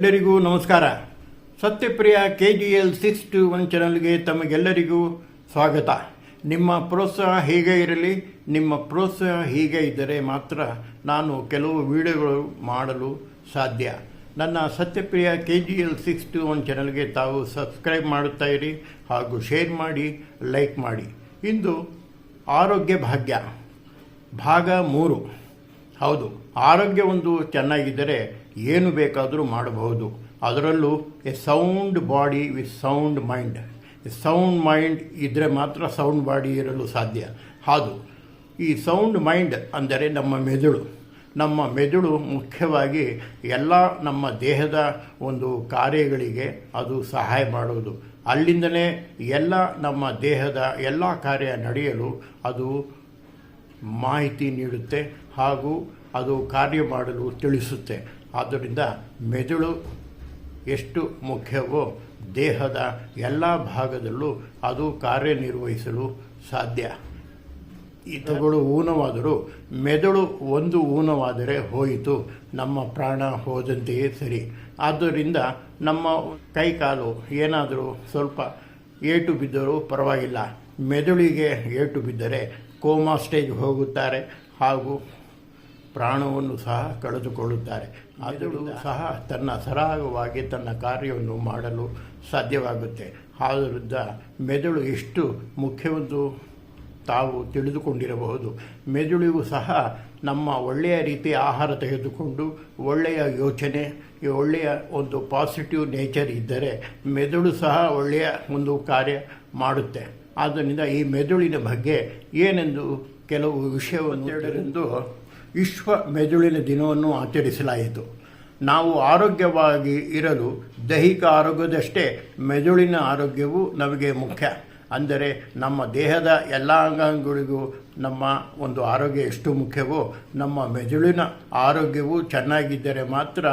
ಎಲ್ಲರಿಗೂ ನಮಸ್ಕಾರ. Satyapriya K G L six two one ಚಾನಲ್ಗೆ ತಮಗೆಲ್ಲರಿಗೂ ಸ್ವಾಗತ. ನಿಮ್ಮ ಪ್ರೋತ್ಸಾಹ ಹೀಗೆ ಇರಲಿ, ನಿಮ್ಮ ಪ್ರೋತ್ಸಾಹ ಹೀಗೆ ಇದ್ದರೆ ಮಾತ್ರ ನಾನು ಕೆಲವು ವಿಡಿಯೋಗಳು ಮಾಡಲು ಸಾಧ್ಯ. ನನ್ನ Satyapriya K G L six two one ಚಾನಲ್ಗೆ ತಾವು ಸಬ್ಸ್ಕ್ರೈಬ್ ಮಾಡುತ್ತಾ ಇರಿ ಹಾಗೂ ಶೇರ್ ಮಾಡಿ, ಲೈಕ್ ಮಾಡಿ. ಇಂದು ಆರೋಗ್ಯ ಭಾಗ್ಯ. ಭಾಗ ಮೂರು. ಹೌದು, ಆರೋಗ್ಯ ಒಂದು ಚೆನ್ನಾಗಿದ್ದರೆ ಏನು ಬೇಕಾದರೂ ಮಾಡಬಹುದು. ಅದರಲ್ಲೂ a sound body with sound mind sound mind ಇದ್ದರೆ ಮಾತ್ರ ಸೌಂಡ್ ಬಾಡಿ ಇರಲು ಸಾಧ್ಯ. ಹೌದು ಈ ಸೌಂಡ್ ಮೈಂಡ್ ಅಂದರೆ ನಮ್ಮ ಮೆದುಳು. ನಮ್ಮ ಮೆದುಳು ಮುಖ್ಯವಾಗಿ ಎಲ್ಲ ನಮ್ಮ ದೇಹದ ಒಂದು ಕಾರ್ಯಗಳಿಗೆ ಅದು ಸಹಾಯ ಮಾಡುವುದು. ಅಲ್ಲಿಂದಲೇ ಎಲ್ಲ ನಮ್ಮ ದೇಹದ ಎಲ್ಲ ಕಾರ್ಯ ನಡೆಯಲು ಅದು ಮಾಹಿತಿ ನೀಡುತ್ತೆ ಹಾಗೂ ಅದು ಕಾರ್ಯ ಮಾಡಲು ತಿಳಿಸುತ್ತೆ. ಆದ್ದರಿಂದ ಮೆದುಳು ಎಷ್ಟು ಮುಖ್ಯವೋ ದೇಹದ ಎಲ್ಲ ಭಾಗದಲ್ಲೂ ಅದು ಕಾರ್ಯನಿರ್ವಹಿಸಲು ಸಾಧ್ಯ. ಇತಗಳು ಊನವಾದರೂ ಮೆದುಳು ಒಂದು ಊನವಾದರೆ ಹೋಯಿತು, ನಮ್ಮ ಪ್ರಾಣ ಹೋದಂತೆಯೇ ಸರಿ. ಆದ್ದರಿಂದ ನಮ್ಮ ಕೈಕಾಲು ಏನಾದರೂ ಸ್ವಲ್ಪ ಏಟು ಬಿದ್ದರೂ ಪರವಾಗಿಲ್ಲ. ಮೆದುಳಿಗೆ ಏಟು ಬಿದ್ದರೆ ಕೋಮಾ ಸ್ಟೇಜ್ ಹೋಗುತ್ತಾರೆ ಹಾಗೂ ಪ್ರಾಣವನ್ನು ಸಹ ಕಳೆದುಕೊಳ್ಳುತ್ತಾರೆ. ಆದರೂ ಸಹ ತನ್ನ ಸರಾಗವಾಗಿ ತನ್ನ ಕಾರ್ಯವನ್ನು ಮಾಡಲು ಸಾಧ್ಯವಾಗುತ್ತೆ. ಆದ್ದರಿಂದ ಮೆದುಳು ಎಷ್ಟು ಮುಖ್ಯವೆಂದು ತಾವು ತಿಳಿದುಕೊಂಡಿರಬಹುದು. ಮೆದುಳಿಗೂ ಸಹ ನಮ್ಮ ಒಳ್ಳೆಯ ರೀತಿಯ ಆಹಾರ ತೆಗೆದುಕೊಂಡು ಒಳ್ಳೆಯ ಯೋಚನೆ ಒಳ್ಳೆಯ ಒಂದು ಪಾಸಿಟಿವ್ ನೇಚರ್ ಇದ್ದರೆ ಮೆದುಳು ಸಹ ಒಳ್ಳೆಯ ಒಂದು ಕಾರ್ಯ ಮಾಡುತ್ತೆ. ಆದ್ದರಿಂದ ಈ ಮೆದುಳಿನ ಬಗ್ಗೆ ಏನೆಂದು ಕೆಲವು ವಿಷಯವನ್ನು ವಿಶ್ವ ಮೆದುಳಿನ ದಿನವನ್ನು ಆಚರಿಸಲಾಯಿತು. ನಾವು ಆರೋಗ್ಯವಾಗಿ ಇರಲು ದೈಹಿಕ ಆರೋಗ್ಯದಷ್ಟೇ ಮೆದುಳಿನ ಆರೋಗ್ಯವು ನಮಗೆ ಮುಖ್ಯ. ಅಂದರೆ ನಮ್ಮ ದೇಹದ ಎಲ್ಲ ಅಂಗಾಂಗಗಳಿಗೂ ನಮ್ಮ ಒಂದು ಆರೋಗ್ಯ ಎಷ್ಟು ಮುಖ್ಯವೋ, ನಮ್ಮ ಮೆದುಳಿನ ಆರೋಗ್ಯವು ಚೆನ್ನಾಗಿದ್ದರೆ ಮಾತ್ರ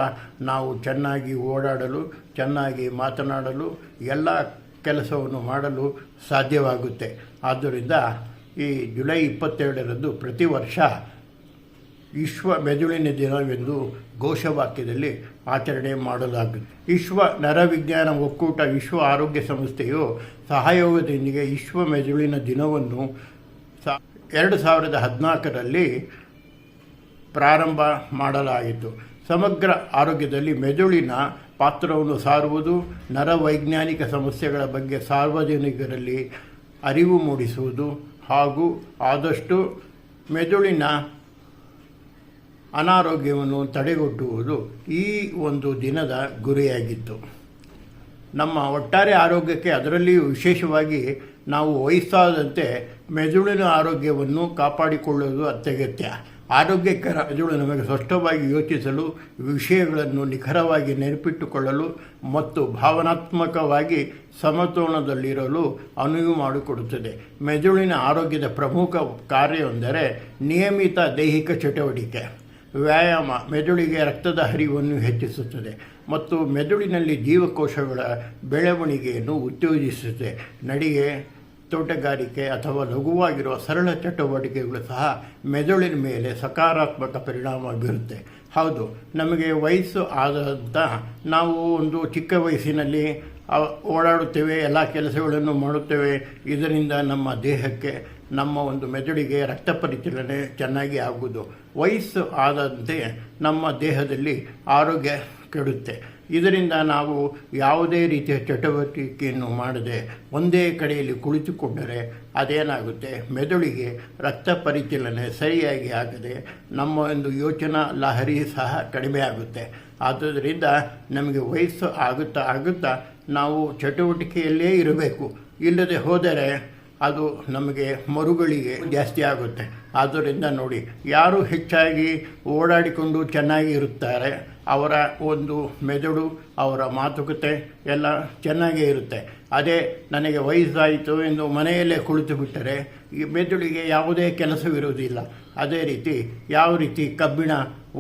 ನಾವು ಚೆನ್ನಾಗಿ ಓಡಾಡಲು, ಚೆನ್ನಾಗಿ ಮಾತನಾಡಲು, ಎಲ್ಲ ಕೆಲಸವನ್ನು ಮಾಡಲು ಸಾಧ್ಯವಾಗುತ್ತೆ. ಆದ್ದರಿಂದ ಈ ಜುಲೈ ಇಪ್ಪತ್ತೆರಡರಂದು ಪ್ರತಿ ವರ್ಷ ವಿಶ್ವ ಮೆದುಳಿನ ದಿನವೆಂದು ಘೋಷವಾಕ್ಯದಲ್ಲಿ ಆಚರಣೆ ಮಾಡಲಾಗುತ್ತದೆ ವಿಶ್ವ ನರವಿಜ್ಞಾನ ಒಕ್ಕೂಟ ವಿಶ್ವ ಆರೋಗ್ಯ ಸಂಸ್ಥೆಯು ಸಹಯೋಗದೊಂದಿಗೆ ವಿಶ್ವ ಮೆದುಳಿನ ದಿನವನ್ನು ಸ, ಎರಡು ಸಾವಿರದ ಹದಿನಾಲ್ಕರಲ್ಲಿ ಪ್ರಾರಂಭ ಮಾಡಲಾಯಿತು. ಸಮಗ್ರ ಆರೋಗ್ಯದಲ್ಲಿ ಮೆದುಳಿನ ಪಾತ್ರವನ್ನು ಸಾರುವುದು ನರವೈಜ್ಞಾನಿಕ ಸಮಸ್ಯೆಗಳ ಬಗ್ಗೆ ಸಾರ್ವಜನಿಕರಲ್ಲಿ ಅರಿವು ಮೂಡಿಸುವುದು ಹಾಗೂ ಆದಷ್ಟು ಮೆದುಳಿನ ಅನಾರೋಗ್ಯವನ್ನು ತಡೆಗಟ್ಟುವುದು ಈ ಒಂದು ದಿನದ ಗುರಿಯಾಗಿತ್ತು. ನಮ್ಮ ಒಟ್ಟಾರೆ ಆರೋಗ್ಯಕ್ಕೆ ಅದರಲ್ಲಿಯೂ ವಿಶೇಷವಾಗಿ ನಾವು ವಯಸ್ಸಾದಂತೆ ಮೆದುಳಿನ ಆರೋಗ್ಯವನ್ನು ಕಾಪಾಡಿಕೊಳ್ಳುವುದು ಅತ್ಯಗತ್ಯ. ಆರೋಗ್ಯಕರ ಮೆದುಳು ನಮಗೆ ಸ್ಪಷ್ಟವಾಗಿ ಯೋಚಿಸಲು, ವಿಷಯಗಳನ್ನು ನಿಖರವಾಗಿ ನೆನಪಿಟ್ಟುಕೊಳ್ಳಲು ಮತ್ತು ಭಾವನಾತ್ಮಕವಾಗಿ ಸಮತೋಲನದಲ್ಲಿರಲು ಅನುವು ಮಾಡಿಕೊಡುತ್ತದೆ. ಮೆದುಳಿನ ಆರೋಗ್ಯದ ಪ್ರಮುಖ ಕಾರ್ಯವೆಂದರೆ ನಿಯಮಿತ ದೈಹಿಕ ಚಟುವಟಿಕೆ. ವ್ಯಾಯಾಮ ಮೆದುಳಿಗೆ ರಕ್ತದ ಹರಿವನ್ನು ಹೆಚ್ಚಿಸುತ್ತದೆ ಮತ್ತು ಮೆದುಳಿನಲ್ಲಿ ಜೀವಕೋಶಗಳ ಬೆಳವಣಿಗೆಯನ್ನು ಉತ್ತೇಜಿಸುತ್ತದೆ. ನಡಿಗೆ, ತೋಟಗಾರಿಕೆ ಅಥವಾ ಲಘುವಾಗಿರುವ ಸರಳ ಚಟುವಟಿಕೆಗಳು ಸಹ ಮೆದುಳಿನ ಮೇಲೆ ಸಕಾರಾತ್ಮಕ ಪರಿಣಾಮ ಬೀರುತ್ತೆ. ಹೌದು, ನಮಗೆ ವಯಸ್ಸು ಆದಂಥ ನಾವು ಒಂದು ಚಿಕ್ಕ ವಯಸ್ಸಿನಲ್ಲಿ ಓಡಾಡುತ್ತೇವೆ, ಎಲ್ಲ ಕೆಲಸಗಳನ್ನು ಮಾಡುತ್ತೇವೆ. ಇದರಿಂದ ನಮ್ಮ ದೇಹಕ್ಕೆ, ನಮ್ಮ ಒಂದು ಮೆದುಳಿಗೆ ರಕ್ತ ಪರಿಚಲನೆ ಚೆನ್ನಾಗಿ ಆಗುವುದು. ವಯಸ್ಸು ಆದಂತೆ ನಮ್ಮ ದೇಹದಲ್ಲಿ ಆರೋಗ್ಯ ಕೆಡುತ್ತೆ. ಇದರಿಂದ ನಾವು ಯಾವುದೇ ರೀತಿಯ ಚಟುವಟಿಕೆಯನ್ನು ಮಾಡದೆ ಒಂದೇ ಕಡೆಯಲ್ಲಿ ಕುಳಿತುಕೊಂಡರೆ ಅದೇನಾಗುತ್ತೆ? ಮೆದುಳಿಗೆ ರಕ್ತ ಪರಿಚಲನೆ ಸರಿಯಾಗಿ ಆಗದೆ ನಮ್ಮ ಒಂದು ಯೋಚನಾ ಲಹರಿ ಸಹ ಕಡಿಮೆ ಆಗುತ್ತೆ. ಆದ್ದರಿಂದ ನಮಗೆ ವಯಸ್ಸು ಆಗುತ್ತಾ ಆಗುತ್ತಾ ನಾವು ಚಟುವಟಿಕೆಯಲ್ಲೇ ಇರಬೇಕು. ಇಲ್ಲದೆ ಹೋದರೆ ಅದು ನಮಗೆ ಮರುಗಳಿಗೆ ಜಾಸ್ತಿ ಆಗುತ್ತೆ. ಆದ್ದರಿಂದ ನೋಡಿ, ಯಾರು ಹೆಚ್ಚಾಗಿ ಓಡಾಡಿಕೊಂಡು ಚೆನ್ನಾಗಿ ಇರುತ್ತಾರೆ, ಅವರ ಒಂದು ಮೆದುಳು, ಅವರ ಮಾತುಕತೆ ಎಲ್ಲ ಚೆನ್ನಾಗೇ ಇರುತ್ತೆ. ಅದೇ ನನಗೆ ವಯಸ್ಸಾಯಿತು ಎಂದು ಮನೆಯಲ್ಲೇ ಕುಳಿತು ಬಿಟ್ಟರೆ ಈ ಮೆದುಳಿಗೆ ಯಾವುದೇ ಕೆಲಸವಿರುವುದಿಲ್ಲ. ಅದೇ ರೀತಿ ಯಾವ ರೀತಿ ಕಬ್ಬಿಣ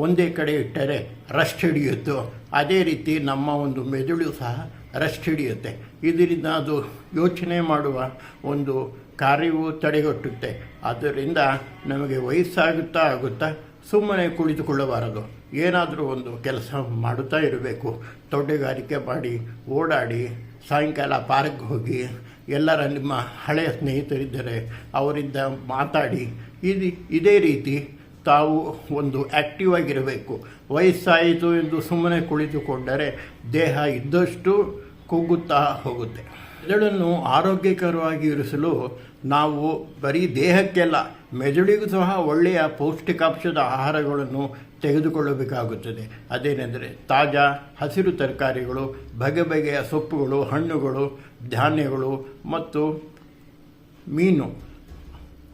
ಒಂದೇ ಕಡೆ ಇಟ್ಟರೆ ರಸ್ಟ್ ಹಿಡಿಯುತ್ತೋ, ಅದೇ ರೀತಿ ನಮ್ಮ ಒಂದು ಮೆದುಳು ಸಹ ರಸ್ಟ್ ಹಿಡಿಯುತ್ತೆ. ಇದರಿಂದ ಅದು ಯೋಚನೆ ಮಾಡುವ ಒಂದು ಕಾರ್ಯವು ತಡೆಗಟ್ಟುತ್ತೆ. ಆದ್ದರಿಂದ ನಮಗೆ ವಯಸ್ಸಾಗುತ್ತಾ ಆಗುತ್ತಾ ಸುಮ್ಮನೆ ಕುಳಿತುಕೊಳ್ಳಬಾರದು. ಏನಾದರೂ ಒಂದು ಕೆಲಸ ಮಾಡುತ್ತಾ ಇರಬೇಕು. ತೋಟಗಾರಿಕೆ ಮಾಡಿ, ಓಡಾಡಿ, ಸಾಯಂಕಾಲ ಪಾರ್ಕ್ಗೆ ಹೋಗಿ, ಎಲ್ಲರ ನಿಮ್ಮ ಹಳೆಯ ಸ್ನೇಹಿತರಿದ್ದರೆ ಅವರಿಂದ ಮಾತಾಡಿ. ಇದು, ಇದೇ ರೀತಿ ತಾವು ಒಂದು ಆ್ಯಕ್ಟಿವ್ ಆಗಿರಬೇಕು. ವಯಸ್ಸಾಯಿತು ಎಂದು ಸುಮ್ಮನೆ ಕುಳಿತುಕೊಂಡರೆ ದೇಹ ಇದ್ದಷ್ಟು ಕುಗ್ಗುತ್ತಾ ಹೋಗುತ್ತೆ. ಮೆದುಳನ್ನು ಆರೋಗ್ಯಕರವಾಗಿ ಇರಿಸಲು ನಾವು ಬರೀ ದೇಹಕ್ಕೆಲ್ಲ ಮೆದುಳಿಗೂ ಸಹ ಒಳ್ಳೆಯ ಪೌಷ್ಟಿಕಾಂಶದ ಆಹಾರಗಳನ್ನು ತೆಗೆದುಕೊಳ್ಳಬೇಕಾಗುತ್ತದೆ. ಅದೇನೆಂದರೆ ತಾಜಾ ಹಸಿರು ತರಕಾರಿಗಳು, ಬಗೆ ಬಗೆಯ ಸೊಪ್ಪುಗಳು, ಹಣ್ಣುಗಳು, ಧಾನ್ಯಗಳು ಮತ್ತು ಮೀನು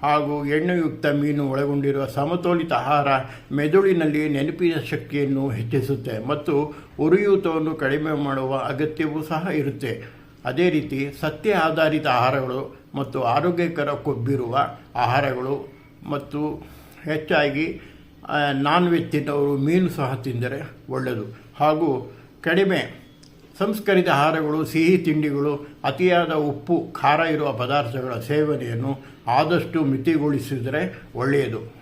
ಹಾಗೂ ಎಣ್ಣೆಯುಕ್ತ ಮೀನು ಒಳಗೊಂಡಿರುವ ಸಮತೋಲಿತ ಆಹಾರ ಮೆದುಳಿನಲ್ಲಿ ನೆನಪಿನ ಶಕ್ತಿಯನ್ನು ಹೆಚ್ಚಿಸುತ್ತೆ ಮತ್ತು ಉರಿಯೂತವನ್ನು ಕಡಿಮೆ ಮಾಡುವ ಅಗತ್ಯವೂ ಸಹ ಇರುತ್ತೆ. ಅದೇ ರೀತಿ ಸತ್ಯ ಆಧಾರಿತ ಆಹಾರಗಳು ಮತ್ತು ಆರೋಗ್ಯಕರ ಕೊಬ್ಬಿರುವ ಆಹಾರಗಳು ಮತ್ತು ಹೆಚ್ಚಾಗಿ ನಾನ್ ವೆಜ್ ತಿನ್ನೋರು ಮೀನು ಸಹ ತಿಂದರೆ ಒಳ್ಳೆಯದು. ಹಾಗೂ ಕಡಿಮೆ ಸಂಸ್ಕರಿತ ಆಹಾರಗಳು ಸಿಹಿ ತಿಂಡಿಗಳು ಅತಿಯಾದ ಉಪ್ಪು ಖಾರ ಇರುವ ಪದಾರ್ಥಗಳ ಸೇವನೆಯನ್ನು ಆದಷ್ಟು ಮಿತಿಗೊಳಿಸಿದರೆ ಒಳ್ಳೆಯದು.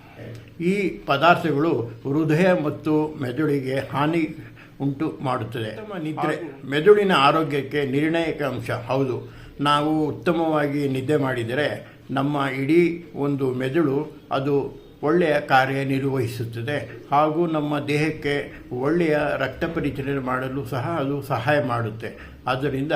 ಈ ಪದಾರ್ಥಗಳು ಹೃದಯ ಮತ್ತು ಮೆದುಳಿಗೆ ಹಾನಿ ಉಂಟು ಮಾಡುತ್ತದೆ. ನಿದ್ರೆ. ಮೆದುಳಿನ ಆರೋಗ್ಯಕ್ಕೆ ನಿರ್ಣಾಯಕ ಅಂಶ. ಹೌದು. ನಾವು ಉತ್ತಮವಾಗಿ ನಿದ್ದೆ ಮಾಡಿದರೆ ನಮ್ಮ ಇಡೀ ಒಂದು ಮೆದುಳು ಅದು ಒಳ್ಳೆಯ ಕಾರ್ಯನಿರ್ವಹಿಸುತ್ತದೆ. ಹಾಗೂ ನಮ್ಮ ದೇಹಕ್ಕೆ ಒಳ್ಳೆಯ ರಕ್ತ ಪರಿಚಲನೆ ಮಾಡಲು ಸಹ ಅದು ಸಹಾಯ ಮಾಡುತ್ತೆ. ಆದ್ದರಿಂದ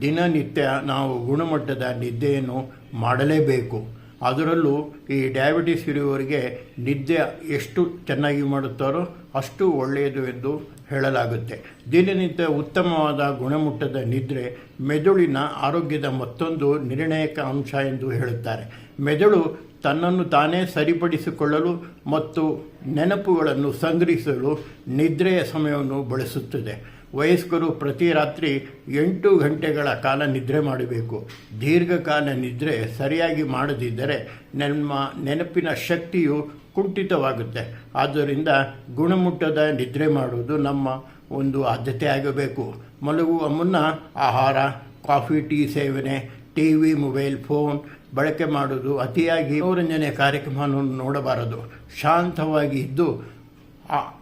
ದಿನನಿತ್ಯ ನಾವು ಗುಣಮಟ್ಟದ ನಿದ್ದೆಯನ್ನು ಮಾಡಲೇಬೇಕು. ಅದರಲ್ಲೂ ಈ ಡಯಾಬಿಟಿಸ್ ಇರುವವರಿಗೆ ನಿದ್ದೆ ಎಷ್ಟು ಚೆನ್ನಾಗಿ ಮಾಡುತ್ತಾರೋ ಅಷ್ಟು ಒಳ್ಳೆಯದು ಎಂದು ಹೇಳಲಾಗುತ್ತೆ. ದಿನನಿತ್ಯ ಉತ್ತಮವಾದ ಗುಣಮಟ್ಟದ ನಿದ್ರೆ ಮೆದುಳಿನ ಆರೋಗ್ಯದ ಮತ್ತೊಂದು ನಿರ್ಣಾಯಕ ಅಂಶ ಎಂದು ಹೇಳುತ್ತಾರೆ. ಮೆದುಳು ತನ್ನನ್ನು ತಾನೇ ಸರಿಪಡಿಸಿಕೊಳ್ಳಲು ಮತ್ತು ನೆನಪುಗಳನ್ನು ಸಂಗ್ರಹಿಸಲು ನಿದ್ರೆಯ ಸಮಯವನ್ನು ಬಳಸುತ್ತದೆ. ವಯಸ್ಕರು ಪ್ರತಿ ರಾತ್ರಿ ಎಂಟು ಗಂಟೆಗಳ ಕಾಲ ನಿದ್ರೆ ಮಾಡಬೇಕು. ದೀರ್ಘಕಾಲ ನಿದ್ರೆ ಸರಿಯಾಗಿ ಮಾಡದಿದ್ದರೆ ನಮ್ಮ ನೆನಪಿನ ಶಕ್ತಿಯು ಕುಂಠಿತವಾಗುತ್ತೆ. ಆದ್ದರಿಂದ ಗುಣಮಟ್ಟದ ನಿದ್ರೆ ಮಾಡುವುದು ನಮ್ಮ ಒಂದು ಆದ್ಯತೆ ಆಗಬೇಕು. ಮಲಗುವ ಮುನ್ನ ಆಹಾರ, ಕಾಫಿ, ಟೀ ಸೇವನೆ ಟಿ ವಿ ಮೊಬೈಲ್, ಫೋನ್ ಬಳಕೆ ಮಾಡುವುದು ಅತಿಯಾಗಿ ಮನೋರಂಜನೆ ಕಾರ್ಯಕ್ರಮವನ್ನು ನೋಡಬಾರದು. ಶಾಂತವಾಗಿ ಇದ್ದು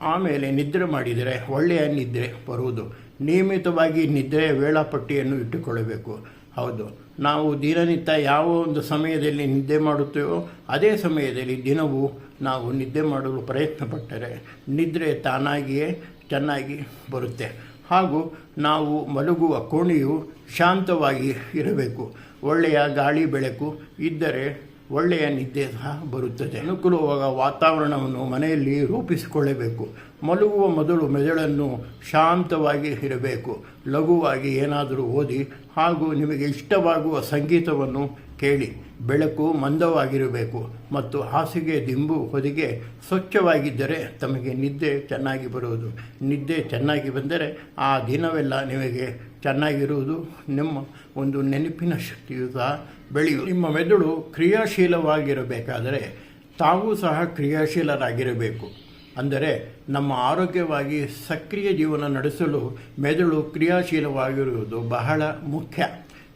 ಆಮೇಲೆ ನಿದ್ರೆ ಮಾಡಿದರೆ, ಒಳ್ಳೆಯ ನಿದ್ರೆ ಬರುವುದು. ನಿಯಮಿತವಾಗಿ ನಿದ್ರೆಯ ವೇಳಾಪಟ್ಟಿಯನ್ನು ಇಟ್ಟುಕೊಳ್ಳಬೇಕು. ಹೌದು. ನಾವು ದಿನನಿತ್ಯ ಯಾವ ಒಂದು ಸಮಯದಲ್ಲಿ ನಿದ್ದೆ ಮಾಡುತ್ತೇವೋ, ಅದೇ ಸಮಯದಲ್ಲಿ ದಿನವೂ ನಾವು ನಿದ್ದೆ ಮಾಡಲು ಪ್ರಯತ್ನ ಪಟ್ಟರೆ ನಿದ್ರೆ ತಾನಾಗಿಯೇ ಚೆನ್ನಾಗಿ ಬರುತ್ತೆ. ಹಾಗೂ ನಾವು ಮಲಗುವ ಕೋಣೆಯು ಶಾಂತವಾಗಿ ಇರಬೇಕು. ಒಳ್ಳೆಯ ಗಾಳಿ ಬೆಳಕು ಇದ್ದರೆ ಒಳ್ಳೆಯ ನಿದ್ದೆ ಸಹ ಬರುತ್ತದೆ. ಅನುಕೂಲವಾದ ವಾತಾವರಣವನ್ನು ಮನೆಯಲ್ಲಿ ರೂಪಿಸಿಕೊಳ್ಳಬೇಕು. ಮಲಗುವ ಮೊದಲು ಮೆದುಳನ್ನು ಶಾಂತವಾಗಿ ಇರಬೇಕು. ಲಘುವಾಗಿ ಏನಾದರೂ ಓದಿ ಹಾಗೂ ನಿಮಗೆ ಇಷ್ಟವಾಗುವ ಸಂಗೀತವನ್ನು ಕೇಳಿ. ಬೆಳಕು ಮಂದವಾಗಿರಬೇಕು ಮತ್ತು ಹಾಸಿಗೆ ದಿಂಬು ಹೊದಿಗೆ ಸ್ವಚ್ಛವಾಗಿದ್ದರೆ ತಮಗೆ ನಿದ್ದೆ ಚೆನ್ನಾಗಿ ಬರುವುದು. ನಿದ್ದೆ ಚೆನ್ನಾಗಿ ಬಂದರೆ ಆ ದಿನವೆಲ್ಲ ನಿಮಗೆ ಚೆನ್ನಾಗಿರುವುದು. ನಿಮ್ಮ ಒಂದು ನೆನಪಿನ ಶಕ್ತಿಯು ಸಹ ಬೆಳೆಯುವುದು. ನಿಮ್ಮ ಮೆದುಳು ಕ್ರಿಯಾಶೀಲವಾಗಿರಬೇಕಾದರೆ ತಾವೂ ಸಹ ಕ್ರಿಯಾಶೀಲರಾಗಿರಬೇಕು. ಅಂದರೆ ನಮ್ಮ ಆರೋಗ್ಯವಾಗಿ ಸಕ್ರಿಯ ಜೀವನ ನಡೆಸಲು ಮೆದುಳು ಕ್ರಿಯಾಶೀಲವಾಗಿರುವುದು ಬಹಳ ಮುಖ್ಯ.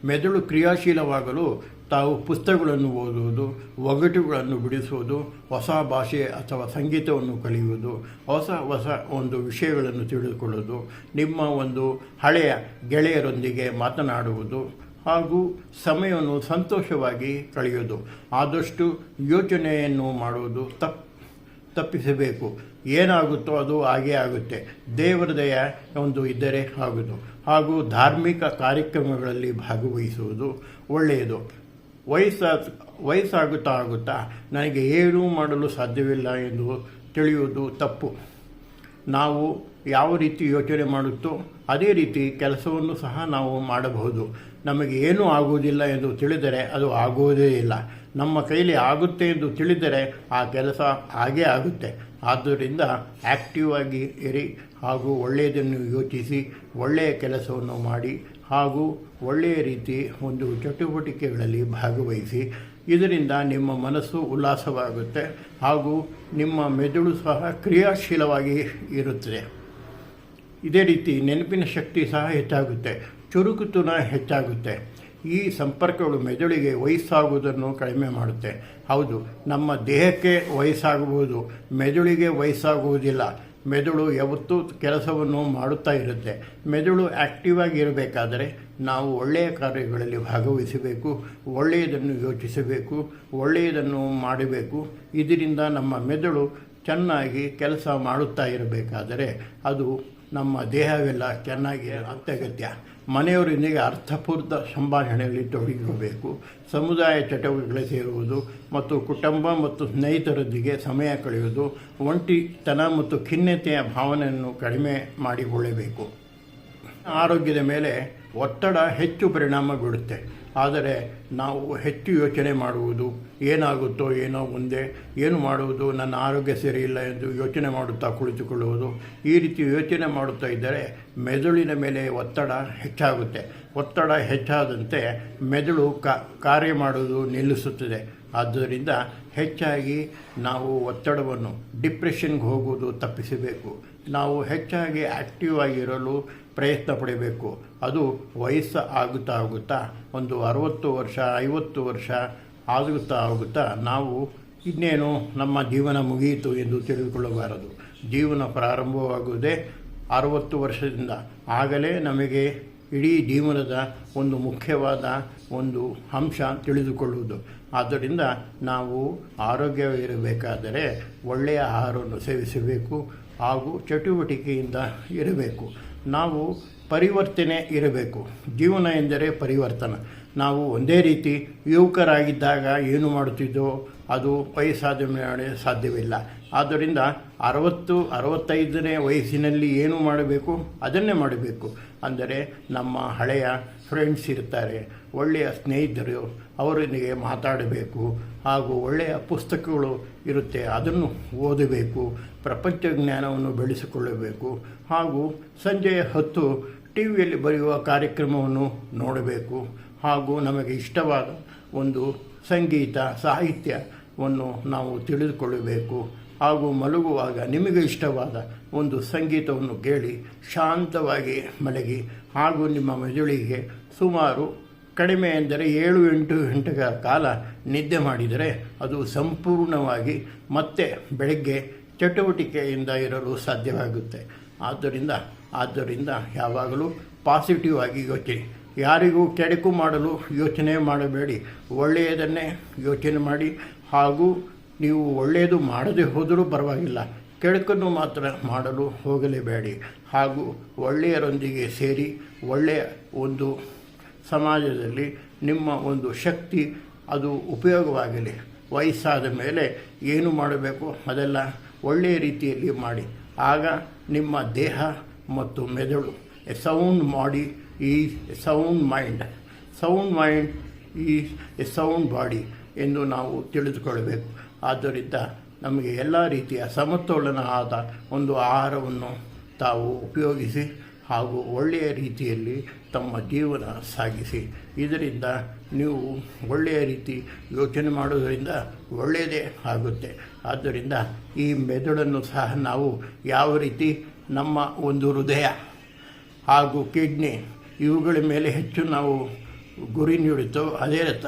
ಮೆದುಳು ಕ್ರಿಯಾಶೀಲವಾಗಲು ತಾವು ಪುಸ್ತಕಗಳನ್ನು ಓದುವುದು, ಒಗಟುಗಳನ್ನು ಬಿಡಿಸುವುದು, ಹೊಸ ಭಾಷೆ ಅಥವಾ ಸಂಗೀತವನ್ನು ಕಲಿಯುವುದು, ಹೊಸ ಹೊಸ ಒಂದು ವಿಷಯಗಳನ್ನು ತಿಳಿದುಕೊಳ್ಳುವುದು, ನಿಮ್ಮ ಒಂದು ಹಳೆಯ ಗೆಳೆಯರೊಂದಿಗೆ ಮಾತನಾಡುವುದು ಹಾಗೂ ಸಮಯವನ್ನು ಸಂತೋಷವಾಗಿ ಕಳೆಯುವುದು. ಆದಷ್ಟು ಯೋಚನೆಯನ್ನು ಮಾಡುವುದು ತಪ್, ತಪ್ಪಿಸಬೇಕು. ಏನಾಗುತ್ತೋ ಅದು ಹಾಗೇ ಆಗುತ್ತೆ. ದೇವರ ದಯ ಒಂದು ಇದ್ದರೆ ಆಗುವುದು ಹಾಗೂ ಧಾರ್ಮಿಕ ಕಾರ್ಯಕ್ರಮಗಳಲ್ಲಿ ಭಾಗವಹಿಸುವುದು ಒಳ್ಳೆಯದು. ವಯಸ್ಸಾ, ವಯಸ್ಸಾಗುತ್ತಾ ಆಗುತ್ತಾ ನನಗೆ ಏನೂ ಮಾಡಲು ಸಾಧ್ಯವಿಲ್ಲ ಎಂದು ತಿಳಿಯುವುದು ತಪ್ಪು. ನಾವು ಯಾವ ರೀತಿ ಯೋಚನೆ ಮಾಡುತ್ತೋ ಅದೇ ರೀತಿ ಕೆಲಸವನ್ನು ಸಹ ನಾವು ಮಾಡಬಹುದು. ನಮಗೆ ಏನೂ ಆಗುವುದಿಲ್ಲ ಎಂದು ತಿಳಿದರೆ ಅದು ಆಗುವುದೇ ಇಲ್ಲ. ನಮ್ಮ ಕೈಲಿ ಆಗುತ್ತೆ ಎಂದು ತಿಳಿದರೆ ಆ ಕೆಲಸ ಹಾಗೇ ಆಗುತ್ತೆ. ಆದ್ದರಿಂದ ಆ್ಯಕ್ಟಿವ್ ಆಗಿ ಇರಿ ಹಾಗೂ ಒಳ್ಳೆಯದನ್ನು ಯೋಚಿಸಿ, ಒಳ್ಳೆಯ ಕೆಲಸವನ್ನು ಮಾಡಿ ಹಾಗೂ ಒಳ್ಳೆಯ ರೀತಿ ಒಂದು ಚಟುವಟಿಕೆಗಳಲ್ಲಿ ಭಾಗವಹಿಸಿ, ಇದರಿಂದ ನಿಮ್ಮ ಮನಸ್ಸು ಉಲ್ಲಾಸವಾಗುತ್ತೆ ಹಾಗೂ ನಿಮ್ಮ ಮೆದುಳು ಸಹ ಕ್ರಿಯಾಶೀಲವಾಗಿ ಇರುತ್ತದೆ. ಇದೇ ರೀತಿ ನೆನಪಿನ ಶಕ್ತಿ ಸಹ ಹೆಚ್ಚಾಗುತ್ತೆ, ಚುರುಕುತನ ಹೆಚ್ಚಾಗುತ್ತೆ. ಈ ಸಂಪರ್ಕಗಳು ಮೆದುಳಿಗೆ ವಯಸ್ಸಾಗುವುದನ್ನು ಕಡಿಮೆ ಮಾಡುತ್ತೆ. ಹೌದು, ನಮ್ಮ ದೇಹಕ್ಕೆ ವಯಸ್ಸಾಗಬಹುದು, ಮೆದುಳಿಗೆ ವಯಸ್ಸಾಗುವುದಿಲ್ಲ. ಮೆದುಳು ಯಾವತ್ತೂ ಕೆಲಸವನ್ನು ಮಾಡುತ್ತಾ ಇರುತ್ತೆ. ಮೆದುಳು ಆ್ಯಕ್ಟಿವ್ ಆಗಿರಬೇಕಾದರೆ ನಾವು ಒಳ್ಳೆಯ ಕಾರ್ಯಗಳಲ್ಲಿ ಭಾಗವಹಿಸಬೇಕು, ಒಳ್ಳೆಯದನ್ನು ಯೋಚಿಸಬೇಕು, ಒಳ್ಳೆಯದನ್ನು ಮಾಡಬೇಕು. ಇದರಿಂದ ನಮ್ಮ ಮೆದುಳು ಚೆನ್ನಾಗಿ ಕೆಲಸ ಮಾಡುತ್ತಾ ಇರಬೇಕಾದರೆ ಅದು ನಮ್ಮ ದೇಹವೆಲ್ಲ ಚೆನ್ನಾಗಿ ಅತ್ಯಗತ್ಯ. ಮನೆಯವರೊಂದಿಗೆ ಅರ್ಥಪೂರ್ಣ ಸಂಭಾಷಣೆಯಲ್ಲಿ ತೊಡಗಿರಬೇಕು ಸಮುದಾಯ ಚಟುವಟಿಕೆಗಳು ಸೇರುವುದು ಮತ್ತು ಕುಟುಂಬ ಮತ್ತು ಸ್ನೇಹಿತರೊಂದಿಗೆ ಸಮಯ ಕಳೆಯುವುದು ಒಂಟಿತನ ಮತ್ತು ಖಿನ್ನತೆಯ ಭಾವನೆಯನ್ನು ಕಡಿಮೆ ಮಾಡಿಕೊಳ್ಳಬೇಕು. ಆರೋಗ್ಯದ ಮೇಲೆ ಒತ್ತಡ ಹೆಚ್ಚು ಪರಿಣಾಮ ಬೀಳುತ್ತೆ ಆದರೆ ನಾವು ಹೆಚ್ಚು ಯೋಚನೆ ಮಾಡುವುದು ಏನಾಗುತ್ತೋ ಏನೋ ಮುಂದೆ, ಏನು ಮಾಡುವುದು, ನನ್ನ ಆರೋಗ್ಯ ಸರಿಯಿಲ್ಲ ಎಂದು ಯೋಚನೆ ಮಾಡುತ್ತಾ ಕುಳಿತುಕೊಳ್ಳುವುದು. ಈ ರೀತಿ ಯೋಚನೆ ಮಾಡುತ್ತಾ ಇದ್ದರೆ ಮೆದುಳಿನ ಮೇಲೆ ಒತ್ತಡ ಹೆಚ್ಚಾಗುತ್ತೆ. ಒತ್ತಡ ಹೆಚ್ಚಾದಂತೆ ಮೆದುಳು ಕಾರ್ಯ ಮಾಡುವುದು ನಿಲ್ಲಿಸುತ್ತದೆ. ಆದ್ದರಿಂದ ಹೆಚ್ಚಾಗಿ ನಾವು ಒತ್ತಡವನ್ನು, ಡಿಪ್ರೆಷನ್ಗೆ ಹೋಗುವುದು ತಪ್ಪಿಸಬೇಕು. ನಾವು ಹೆಚ್ಚಾಗಿ ಆ್ಯಕ್ಟಿವ್ ಆಗಿರಲು ಪ್ರಯತ್ನ ಪಡಬೇಕು. ಅದು ವಯಸ್ಸು ಆಗುತ್ತಾ ಆಗುತ್ತಾ, ಒಂದು ಅರವತ್ತು ವರ್ಷ, ಐವತ್ತು ವರ್ಷ ಆಗುತ್ತಾ ಆಗುತ್ತಾ ನಾವು ಇನ್ನೇನು ನಮ್ಮ ಜೀವನ ಮುಗಿಯಿತು ಎಂದು ತಿಳಿದುಕೊಳ್ಳಬಾರದು. ಜೀವನ ಪ್ರಾರಂಭವಾಗುವುದೇ ಅರವತ್ತು ವರ್ಷದಿಂದ. ಆಗಲೇ ನಮಗೆ ಇಡೀ ಜೀವನದ ಒಂದು ಮುಖ್ಯವಾದ ಒಂದು ಅಂಶ ತಿಳಿದುಕೊಳ್ಳುವುದು. ಆದ್ದರಿಂದ ನಾವು ಆರೋಗ್ಯವಿರಬೇಕಾದರೆ ಒಳ್ಳೆಯ ಆಹಾರವನ್ನು ಸೇವಿಸಬೇಕು ಹಾಗೂ ಚಟುವಟಿಕೆಯಿಂದ ಇರಬೇಕು. ನಾವು ಪರಿವರ್ತನೆ ಇರಬೇಕು. ಜೀವನ ಎಂದರೆ ಪರಿವರ್ತನ. ನಾವು ಒಂದೇ ರೀತಿ ಯುವಕರಾಗಿದ್ದಾಗ ಏನು ಮಾಡುತ್ತಿದ್ದೋ ಅದು ವಯಸ್ಸಾದ ಮೇಲೆ ಸಾಧ್ಯವಿಲ್ಲ. ಆದ್ದರಿಂದ ಅರವತ್ತು, ಅರವತ್ತೈದನೇ ವಯಸ್ಸಿನಲ್ಲಿ ಏನು ಮಾಡಬೇಕು? ಅದನ್ನೇ ಮಾಡಬೇಕು. ಅಂದರೆ ನಮ್ಮ ಹಳೆಯ ಫ್ರೆಂಡ್ಸ್ ಇರ್ತಾರೆ, ಒಳ್ಳೆಯ ಸ್ನೇಹಿತರು, ಅವರೊಂದಿಗೆ ಮಾತಾಡಬೇಕು ಹಾಗೂ ಒಳ್ಳೆಯ ಪುಸ್ತಕಗಳು ಇರುತ್ತೆ, ಅದನ್ನು ಓದಬೇಕು, ಪ್ರಪಂಚ ಜ್ಞಾನವನ್ನು ಬೆಳೆಸಿಕೊಳ್ಳಬೇಕು ಹಾಗೂ ಸಂಜೆಯ ಹೊತ್ತು ಟಿ ವಿಯಲ್ಲಿ ಬರೆಯುವ ಕಾರ್ಯಕ್ರಮವನ್ನು ನೋಡಬೇಕು ಹಾಗೂ ನಮಗೆ ಇಷ್ಟವಾದ ಒಂದು ಸಂಗೀತ, ಸಾಹಿತ್ಯವನ್ನು ನಾವು ತಿಳಿದುಕೊಳ್ಳಬೇಕು ಹಾಗೂ ಮಲಗುವಾಗ ನಿಮಗೆ ಇಷ್ಟವಾದ ಒಂದು ಸಂಗೀತವನ್ನು ಕೇಳಿ ಶಾಂತವಾಗಿ ಮಲಗಿ. ಹಾಗೂ ನಿಮ್ಮ ಮೆದುಳಿಗೆ ಸುಮಾರು ಕಡಿಮೆ ಎಂದರೆ ಏಳು ಎಂಟು ಗಂಟೆಗಳ ಕಾಲ ನಿದ್ದೆ ಮಾಡಿದರೆ ಅದು ಸಂಪೂರ್ಣವಾಗಿ ಮತ್ತೆ ಬೆಳಗ್ಗೆ ಚಟುವಟಿಕೆಯಿಂದ ಇರಲು ಸಾಧ್ಯವಾಗುತ್ತೆ. ಆದ್ದರಿಂದ ಆದ್ದರಿಂದ ಯಾವಾಗಲೂ ಪಾಸಿಟಿವ್ ಆಗಿ ಯೋಚನೆ. ಯಾರಿಗೂ ಕೆಡಕು ಮಾಡಲು ಯೋಚನೆ ಮಾಡಬೇಡಿ. ಒಳ್ಳೆಯದನ್ನೇ ಯೋಚನೆ ಮಾಡಿ. ಹಾಗೂ ನೀವು ಒಳ್ಳೆಯದು ಮಾಡದೆ ಹೋದರೂ ಪರವಾಗಿಲ್ಲ. ಕೆಡಕನ್ನು ಮಾತ್ರ ಮಾಡಲು ಹೋಗಲೇಬೇಡಿ. ಹಾಗೂ ಒಳ್ಳೆಯರೊಂದಿಗೆ ಸೇರಿ ಒಳ್ಳೆಯ ಒಂದು ಸಮಾಜದಲ್ಲಿ ನಿಮ್ಮ ಒಂದು ಶಕ್ತಿ ಅದು ಉಪಯೋಗವಾಗಲಿ. ವಯಸ್ಸಾದ ಮೇಲೆ ಏನು ಮಾಡಬೇಕು ಅದೆಲ್ಲ ಒಳ್ಳೆಯ ರೀತಿಯಲ್ಲಿ ಮಾಡಿ. ಆಗ ನಿಮ್ಮ ದೇಹ ಮತ್ತು ಮೆದುಳು ಎ ಸೌಂಡ್ ಬಾಡಿ ಈ ಸೌಂಡ್ ಮೈಂಡ್ ಸೌಂಡ್ ಮೈಂಡ್ ಈ ಎ ಸೌಂಡ್ ಬಾಡಿ ಎಂದು ನಾವು ತಿಳಿದುಕೊಳ್ಳಬೇಕು. ಆದ್ದರಿಂದ ನಮಗೆ ಎಲ್ಲ ರೀತಿಯ ಸಮತೋಲನ ಆದ ಒಂದು ಆಹಾರವನ್ನು ತಾವು ಉಪಯೋಗಿಸಿ ಹಾಗೂ ಒಳ್ಳೆಯ ರೀತಿಯಲ್ಲಿ ತಮ್ಮ ಜೀವನ ಸಾಗಿಸಿ. ಇದರಿಂದ ನೀವು ಒಳ್ಳೆಯ ರೀತಿ ಯೋಚನೆ ಮಾಡೋದರಿಂದ ಒಳ್ಳೆಯದೇ ಆಗುತ್ತೆ. ಆದ್ದರಿಂದ ಈ ಮೆದುಳನ್ನು ಸಹ ನಾವು ಯಾವ ರೀತಿ ನಮ್ಮ ಒಂದು ಹೃದಯ ಹಾಗೂ ಕಿಡ್ನಿ ಇವುಗಳ ಮೇಲೆ ಹೆಚ್ಚು ನಾವು ಗುರಿ ನೀಡುತ್ತೋ ಅದೇ ರಥ,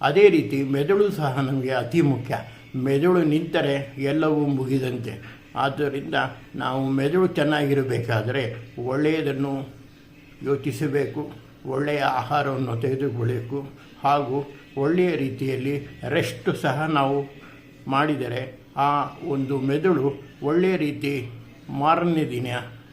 ಅದೇ ರೀತಿ ಮೆದುಳು ಸಹ ನಮಗೆ ಅತಿ ಮುಖ್ಯ. ಮೆದುಳು ನಿಂತರೆ ಎಲ್ಲವೂ ಮುಗಿದಂತೆ. ಆದ್ದರಿಂದ ನಾವು ಮೆದುಳು ಚೆನ್ನಾಗಿರಬೇಕಾದರೆ ಒಳ್ಳೆಯದನ್ನು ಯೋಚಿಸಬೇಕು, ಒಳ್ಳೆಯ ಆಹಾರವನ್ನು ತೆಗೆದುಕೊಳ್ಳಬೇಕು ಹಾಗೂ ಒಳ್ಳೆಯ ರೀತಿಯಲ್ಲಿ ರೆಸ್ಟ್ ಸಹ ನಾವು ಮಾಡಿದರೆ ಆ ಒಂದು ಮೆದುಳು ಒಳ್ಳೆಯ ರೀತಿ ಮಾರನೇ ದಿನ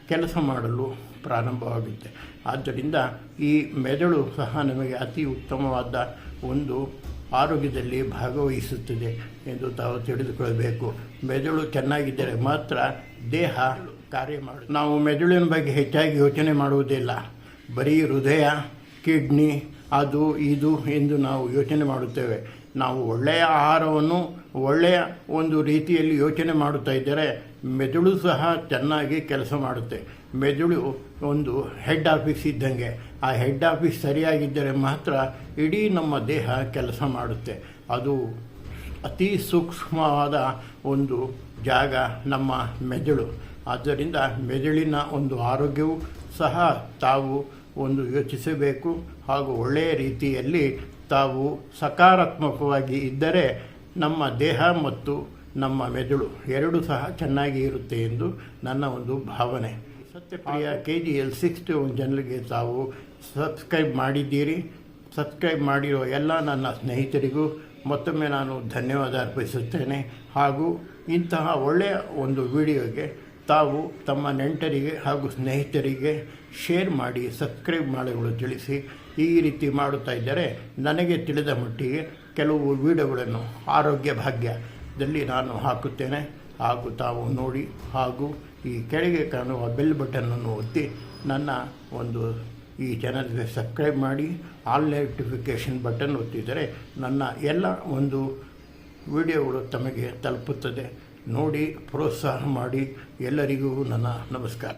ಕೆಲಸ ಮಾಡಲು ಪ್ರಾರಂಭವಾಗುತ್ತೆ. ಆದ್ದರಿಂದ ಈ ಮೆದುಳು ಸಹ ನಮಗೆ ಅತಿ ಉತ್ತಮವಾದ ಒಂದು ಆರೋಗ್ಯದಲ್ಲಿ ಭಾಗವಹಿಸುತ್ತದೆ. ಎಂದು ತಾವು ತಿಳಿದುಕೊಳ್ಳಬೇಕು. ಮೆದುಳು ಚೆನ್ನಾಗಿದ್ದರೆ ಮಾತ್ರ ದೇಹ ಕಾರ್ಯ ಮಾಡ. ನಾವು ಮೆದುಳಿನ ಬಗ್ಗೆ ಹೆಚ್ಚಾಗಿ ಯೋಚನೆ ಮಾಡುವುದಿಲ್ಲ. ಬರೀ ಹೃದಯ, ಕಿಡ್ನಿ, ಅದು, ಇದು ಎಂದು ನಾವು ಯೋಚನೆ ಮಾಡುತ್ತೇವೆ. ನಾವು ಒಳ್ಳೆಯ ಆಹಾರವನ್ನು ಒಳ್ಳೆಯ ಒಂದು ರೀತಿಯಲ್ಲಿ ಯೋಚನೆ ಮಾಡುತ್ತಾ ಇದ್ದರೆ ಮೆದುಳು ಸಹ ಚೆನ್ನಾಗಿ ಕೆಲಸ ಮಾಡುತ್ತೆ. ಮೆದುಳು ಒಂದು ಹೆಡ್ ಆಫೀಸ್ ಇದ್ದಂಗೆ. ಆ ಹೆಡ್ ಆಫೀಸ್ ಸರಿಯಾಗಿದ್ದರೆ ಮಾತ್ರ ಇಡೀ ನಮ್ಮ ದೇಹ ಕೆಲಸ ಮಾಡುತ್ತೆ. ಅದು ಅತಿ ಸೂಕ್ಷ್ಮವಾದ ಒಂದು ಜಾಗ ನಮ್ಮ ಮೆದುಳು. ಆದ್ದರಿಂದ ಮೆದುಳಿನ ಒಂದು ಆರೋಗ್ಯವೂ ಸಹ ತಾವು ಒಂದು ಯೋಚಿಸಬೇಕು. ಹಾಗೂ ಒಳ್ಳೆಯ ರೀತಿಯಲ್ಲಿ ತಾವು ಸಕಾರಾತ್ಮಕವಾಗಿ ಇದ್ದರೆ ನಮ್ಮ ದೇಹ ಮತ್ತು ನಮ್ಮ ಮೆದುಳು ಎರಡೂ ಸಹ ಚೆನ್ನಾಗಿ ಇರುತ್ತೆ ಎಂದು ನನ್ನ ಒಂದು ಭಾವನೆ. Satyapriya K G L sixty one ಜನರಿಗೆ ತಾವು ಸಬ್ಸ್ಕ್ರೈಬ್ ಮಾಡಿದ್ದೀರಿ. ಸಬ್ಸ್ಕ್ರೈಬ್ ಮಾಡಿರೋ ಎಲ್ಲ ನನ್ನ ಸ್ನೇಹಿತರಿಗೂ ಮತ್ತೊಮ್ಮೆ ನಾನು ಧನ್ಯವಾದ ಅರ್ಪಿಸುತ್ತೇನೆ. ಹಾಗೂ ಇಂತಹ ಒಳ್ಳೆಯ ಒಂದು ವಿಡಿಯೋಗೆ ತಾವು ತಮ್ಮ ನೆಂಟರಿಗೆ ಹಾಗೂ ಸ್ನೇಹಿತರಿಗೆ ಶೇರ್ ಮಾಡಿ, ಸಬ್ಸ್ಕ್ರೈಬ್ ಮಾಡಲು ತಿಳಿಸಿ. ಈ ರೀತಿ ಮಾಡುತ್ತಾ ಇದ್ದರೆ ನನಗೆ ತಿಳಿದ ಮಟ್ಟಿಗೆ ಕೆಲವು ವಿಡಿಯೋಗಳನ್ನು ಆರೋಗ್ಯ ಭಾಗ್ಯದಲ್ಲಿ ನಾನು ಹಾಕುತ್ತೇನೆ. ಹಾಗೂ ತಾವು ನೋಡಿ ಹಾಗೂ ಈ ಕೆಳಗೆ ಕಾಣುವ ಬೆಲ್ ಬಟನನ್ನು ಒತ್ತಿ ನನ್ನ ಒಂದು ಈ ಚಾನಲ್ಗೆ ಸಬ್ಸ್ಕ್ರೈಬ್ ಮಾಡಿ ಆಲ್ ನೋಟಿಫಿಕೇಷನ್ ಬಟನ್ ಒತ್ತಿದರೆ ನನ್ನ ಎಲ್ಲ ಒಂದು ವಿಡಿಯೋಗಳು ತಮಗೆ ತಲುಪುತ್ತದೆ. ನೋಡಿ, ಪ್ರೋತ್ಸಾಹ ಮಾಡಿ, ಎಲ್ಲರಿಗೂ ನನ್ನ ನಮಸ್ಕಾರ.